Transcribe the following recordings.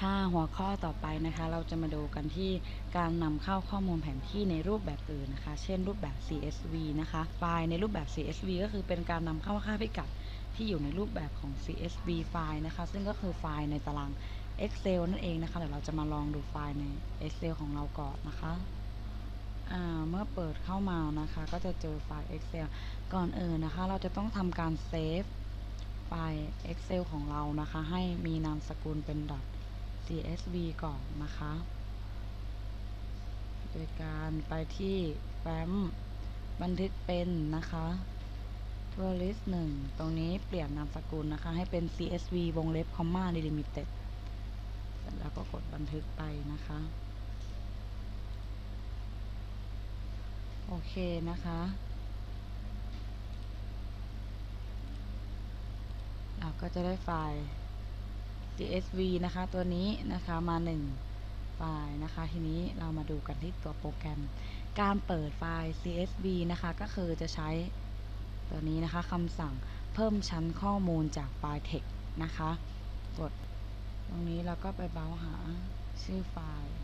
ถ้าหัวข้อต่อไปนะคะ เราจะมาดูกันที่การนำเข้าข้อมูลแผนที่ในรูปแบบอื่นนะคะ เช่นรูปแบบ CSV นะคะ ไฟล์ในรูปแบบ CSV ก็คือเป็นการนำเข้าค่าพิกัดที่อยู่ในรูปแบบของ CSV ไฟล์นะคะ ซึ่งก็คือไฟล์ในตาราง Excel นั่นเองนะคะ เดี๋ยวเราจะมาลองดูไฟล์ใน Excel ของเราก่อนนะคะเมื่อเปิดเข้ามานะคะ ก็จะเจอไฟล์ Excel ก่อนอื่นนะคะ เราจะต้องทำการเซฟไฟล์ Excel ของเรานะคะ ให้มีนามสกุลเป็น .csv ก่อนนะคะ โดยการไปที่แฟ้มบันทึกเป็นนะคะ tourist 1ตรงนี้เปลี่ยนนามสกุลนะคะ ให้เป็น csv วงเล็บ comma delimited เสร็จแล้วก็กดบันทึกไปนะคะ โอเคนะคะเราก็จะได้ไฟล์ csv นะคะตัวนี้นะคะมา1ไฟล์นะคะทีนี้เรามาดูกันที่ตัวโปรแกรม การเปิดไฟล์ csv นะคะก็คือจะใช้ตัวนี้นะคะคำสั่งเพิ่มชั้นข้อมูลจากไฟล์ text นะคะ กดตรงนี้เราก็ไปเบราหาชื่อไฟล์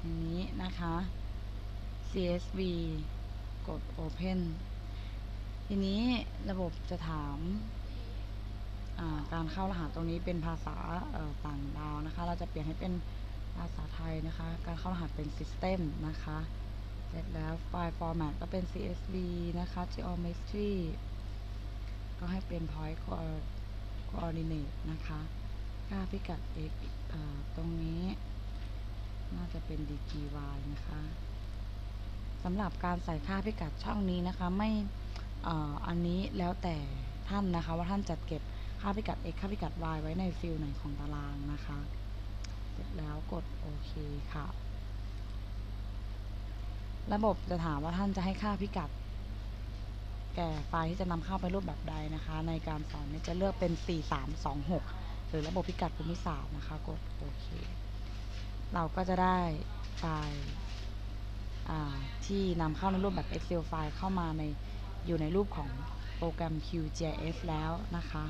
อันนี้นะคะ csv กด open ทีนี้ระบบจะถาม การเข้ารหัสตรงนี้เป็นภาษาต่างดาวนะคะ เราจะเปลี่ยนให้เป็นภาษาไทยนะคะ การเข้ารหัสเป็น System นะคะ เสร็จแล้วไฟล์ format ก็เป็น CSV นะคะ geometry ก็ให้เป็น point coordinate นะคะ ค่าพิกัด x ตรงนี้ น่าจะเป็น dgy นะคะสำหรับการใส่ค่าพิกัดช่องนี้นะคะ ไม่อันนี้แล้วแต่ท่านนะคะว่าท่านจัดเก็บ ค่าพิกัด x ค่าพิกัด y ไว้ในฟิลไหนของตารางนะคะ เสร็จแล้วกดโอเคค่ะ ระบบจะถามว่าท่านจะให้ค่าพิกัด แก่ไฟล์ที่จะนำเข้าไปรูปแบบใดนะคะ ในการสอนจะเลือกเป็น 4326 หรือระบบพิกัดภูมิศาสตร์นะคะ กดโอเค เราก็จะได้ไฟล์ที่นำเข้าในรูปแบบ Excel ไฟล์เข้ามาในอยู่ในรูปของโปรแกรม QGIS แล้วนะคะ